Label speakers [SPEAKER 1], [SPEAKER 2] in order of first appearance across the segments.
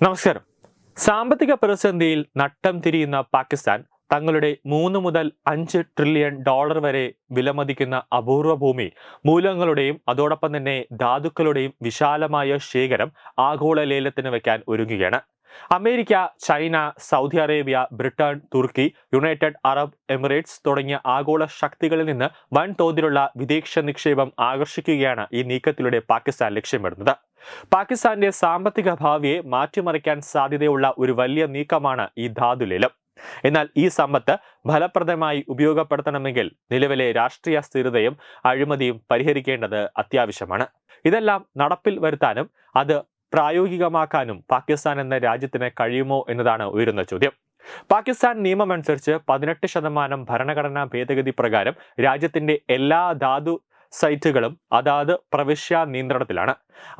[SPEAKER 1] നമസ്കാരം. സാമ്പത്തിക പ്രതിസന്ധിയിൽ നട്ടം തിരിയുന്ന പാകിസ്ഥാൻ തങ്ങളുടെ മൂന്ന് മുതൽ അഞ്ച് ട്രില്യൺ ഡോളർ വരെ വിലമതിക്കുന്ന അപൂർവ ഭൂമി മൂലങ്ങളുടെയും അതോടൊപ്പം തന്നെ ധാതുക്കളുടെയും വിശാലമായ ശേഖരം ആഗോള ലേലത്തിന് വയ്ക്കാൻ ഒരുങ്ങുകയാണ്. America China Saudi Arabia Britain Turkey United Arab Emirates തുടങ്ങിയ ആഗോള ശക്തികളിൽ നിന്ന് വൻതോതിലുള്ള വിദേശ നിക്ഷേപം ആകർഷിക്കുകയാണ് ഈ നീക്കത്തിലൂടെ പാകിസ്ഥാൻ ലക്ഷ്യമിടുന്നത്. പാകിസ്ഥാന്റെ സാമ്പത്തിക ഭാവിയെ മാറ്റിമറിക്കാൻ സാധ്യതയുള്ള ഒരു വലിയ നീക്കമാണ് ഈ ധാതുലേലം എന്നാൽ ഈ സമ്പത്ത് ഫലപ്രദമായി ഉപയോഗപ്പെടുത്തണമെങ്കിൽ നിലവിലെ രാഷ്ട്രീയ സ്ഥിരതയും അഴിമതിയും പരിഹരിക്കേണ്ടത് അത്യാവശ്യമാണ്. ഇതെല്ലാം നടപ്പിൽ വരുത്താനും അത് പ്രായോഗികമാക്കാനും പാകിസ്ഥാൻ എന്ന രാജ്യത്തിന് കഴിയുമോ എന്നതാണ് ഉയരുന്ന ചോദ്യം. പാകിസ്ഥാൻ നിയമമനുസരിച്ച് പതിനെട്ട് ശതമാനം ഭരണഘടനാ ഭേദഗതി പ്രകാരം രാജ്യത്തിന്റെ എല്ലാ ധാതു സൈറ്റുകളും അതാത് പ്രവിശ്യ നിയന്ത്രണത്തിലാണ്.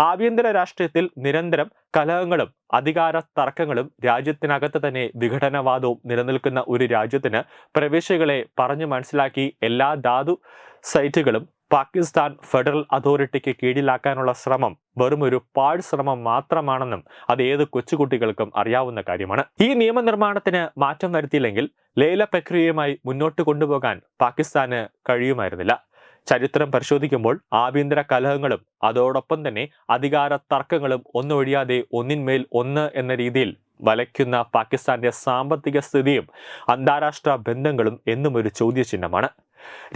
[SPEAKER 1] ആഭ്യന്തര രാഷ്ട്രീയത്തിൽ നിരന്തരം കലഹങ്ങളും അധികാര തർക്കങ്ങളും രാജ്യത്തിനകത്ത് തന്നെ വിഘടനവാദവും നിലനിൽക്കുന്ന ഒരു രാജ്യത്തിന് പ്രവിശ്യകളെ പറഞ്ഞു മനസ്സിലാക്കി എല്ലാ ധാതു സൈറ്റുകളും പാകിസ്ഥാൻ ഫെഡറൽ അതോറിറ്റിക്ക് കീഴിലാക്കാനുള്ള ശ്രമം വെറും ഒരു പാഴ് ശ്രമം മാത്രമാണെന്നും അത് ഏത് കൊച്ചുകുട്ടികൾക്കും അറിയാവുന്ന കാര്യമാണ്. ഈ നിയമനിർമ്മാണത്തിന് മാറ്റം വരുത്തിയില്ലെങ്കിൽ ലേല പ്രക്രിയയുമായി മുന്നോട്ട് കൊണ്ടുപോകാൻ പാകിസ്ഥാന് കഴിയുമായിരുന്നില്ല. ചരിത്രം പരിശോധിക്കുമ്പോൾ ആഭ്യന്തര കലഹങ്ങളും അതോടൊപ്പം തന്നെ അധികാര തർക്കങ്ങളും ഒന്നൊഴിയാതെ ഒന്നിന്മേൽ ഒന്ന് എന്ന രീതിയിൽ വലയ്ക്കുന്ന പാകിസ്ഥാന്റെ സാമ്പത്തിക സ്ഥിതിയും അന്താരാഷ്ട്ര ബന്ധങ്ങളും എന്നും ഒരു ചോദ്യചിഹ്നമാണ്.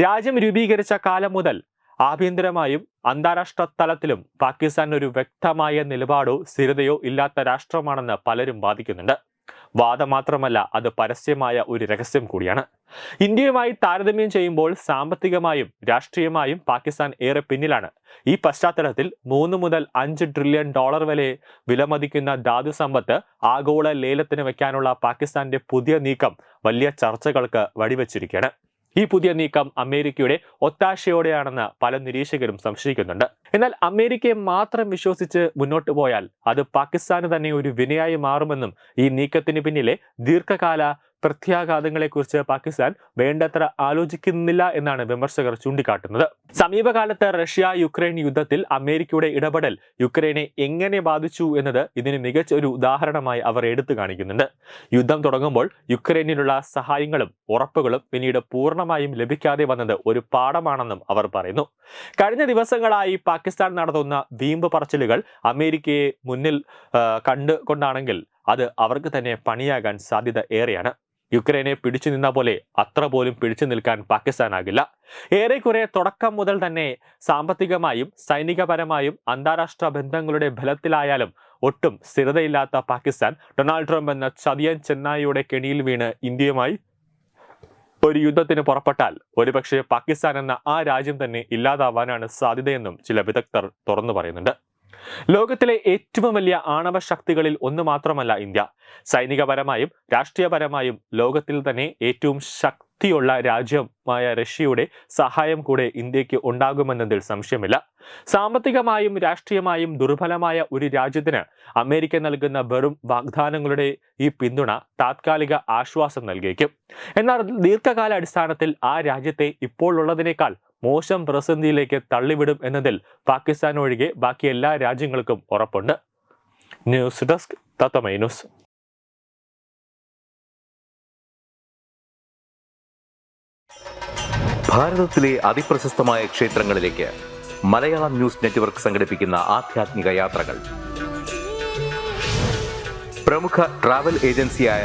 [SPEAKER 1] രാജ്യം രൂപീകരിച്ച കാലം മുതൽ ആഭ്യന്തരമായും അന്താരാഷ്ട്ര തലത്തിലും പാകിസ്ഥാൻ ഒരു വ്യക്തമായ നിലപാടോ സ്ഥിരതയോ ഇല്ലാത്ത രാഷ്ട്രമാണെന്ന് പലരും വാദിക്കുന്നുണ്ട്. വാദം മാത്രമല്ല അത് പരസ്യമായ ഒരു രഹസ്യം കൂടിയാണ്. ഇന്ത്യയുമായി താരതമ്യം ചെയ്യുമ്പോൾ സാമ്പത്തികമായും രാഷ്ട്രീയമായും പാകിസ്ഥാൻ ഏറെ പിന്നിലാണ്. ഈ പശ്ചാത്തലത്തിൽ മൂന്ന് മുതൽ അഞ്ച് ട്രില്യൺ ഡോളർ വരെ വിലമതിക്കുന്ന ധാതു സമ്പത്ത് ആഗോള ലേലത്തിന് വയ്ക്കാനുള്ള പാകിസ്ഥാന്റെ പുതിയ നീക്കം വലിയ ചർച്ചകൾക്ക് വഴിവെച്ചിരിക്കുകയാണ്. ഈ പുതിയ നീക്കം അമേരിക്കയുടെ ഒത്താശയോടെയാണെന്ന് പല നിരീക്ഷകരും സംശയിക്കുന്നുണ്ട്. എന്നാൽ അമേരിക്കയെ മാത്രം വിശ്വസിച്ച് മുന്നോട്ട് പോയാൽ അത് പാകിസ്ഥാന് തന്നെ ഒരു വിനയായി മാറുമെന്നും ഈ നീക്കത്തിന് പിന്നിലെ ദീർഘകാല പ്രത്യാഘാതങ്ങളെക്കുറിച്ച് പാകിസ്ഥാൻ വേണ്ടത്ര ആലോചിക്കുന്നില്ല എന്നാണ് വിമർശകർ ചൂണ്ടിക്കാട്ടുന്നത്. സമീപകാലത്ത് റഷ്യ യുക്രൈൻ യുദ്ധത്തിൽ അമേരിക്കയുടെ ഇടപെടൽ യുക്രൈനെ എങ്ങനെ ബാധിച്ചു എന്നത് ഇതിന് മികച്ച ഒരു ഉദാഹരണമായി അവർ എടുത്തു കാണിക്കുന്നുണ്ട്. യുദ്ധം തുടങ്ങുമ്പോൾ യുക്രൈനിലുള്ള സഹായങ്ങളും ഉറപ്പുകളും പിന്നീട് പൂർണമായും ലഭിക്കാതെ വന്നത് ഒരു പാഠമാണെന്നും അവർ പറയുന്നു. കഴിഞ്ഞ ദിവസങ്ങളായി പാകിസ്ഥാൻ നടത്തുന്ന വീമ്പ് പറച്ചിലുകൾ അമേരിക്കയെ മുന്നിൽ കണ്ടുകൊണ്ടാണെങ്കിൽ അത് അവർക്ക് തന്നെ പണിയാകാൻ സാധ്യത ഏറെയാണ്. യുക്രൈനെ പിടിച്ചു നിന്ന പോലെ അത്ര പോലും പിടിച്ചു നിൽക്കാൻ പാകിസ്ഥാനാകില്ല. ഏറെക്കുറെ തുടക്കം മുതൽ തന്നെ സാമ്പത്തികമായും സൈനികപരമായും അന്താരാഷ്ട്ര ബന്ധങ്ങളുടെ ബലത്തിലായാലും ഒട്ടും സ്ഥിരതയില്ലാത്ത പാകിസ്ഥാൻ ഡൊണാൾഡ് ട്രംപ് എന്ന ചതിയൻ ചെന്നായിയുടെ കെണിയിൽ വീണ് ഇന്ത്യയുമായി ഒരു യുദ്ധത്തിന് പുറപ്പെട്ടാൽ ഒരുപക്ഷെ പാകിസ്ഥാൻ എന്ന ആ രാജ്യം തന്നെ ഇല്ലാതാവാനാണ് സാധ്യതയെന്നും ചില വിദഗ്ധർ തുറന്നു പറയുന്നുണ്ട്. ലോകത്തിലെ ഏറ്റവും വലിയ ആണവ ശക്തികളിൽ ഒന്ന് മാത്രമല്ല ഇന്ത്യ. സൈനികപരമായും രാഷ്ട്രീയപരമായും ലോകത്തിൽ തന്നെ ഏറ്റവും ശക്തിയുള്ള രാജ്യമായ റഷ്യയുടെ സഹായം കൂടെ ഇന്ത്യയ്ക്ക് ഉണ്ടാകുമെന്നതിൽ സംശയമില്ല. സാമ്പത്തികമായും രാഷ്ട്രീയമായും ദുർബലമായ ഒരു രാജ്യത്തിന് അമേരിക്ക നൽകുന്ന വെറും വാഗ്ദാനങ്ങളുടെ ഈ പിന്തുണ താത്കാലിക ആശ്വാസം നൽകിയേക്കും. എന്നാൽ ദീർഘകാല അടിസ്ഥാനത്തിൽ ആ രാജ്യത്തെ ഇപ്പോൾ ഉള്ളതിനേക്കാൾ മോശം പ്രതിസന്ധിയിലേക്ക് തള്ളിവിടും എന്നതിൽ പാകിസ്ഥാൻ ഒഴികെ ബാക്കി എല്ലാ രാജ്യങ്ങൾക്കും ഉറപ്പുണ്ട്. ന്യൂസ് ഡെസ്ക് തത്തമൈ
[SPEAKER 2] ഭാരതത്തിലെ അതിപ്രശസ്തമായ ക്ഷേത്രങ്ങളിലേക്ക് മലയാളം ന്യൂസ് നെറ്റ്വർക്ക് യാത്രകൾ. പ്രമുഖ ട്രാവൽ ഏജൻസിയായ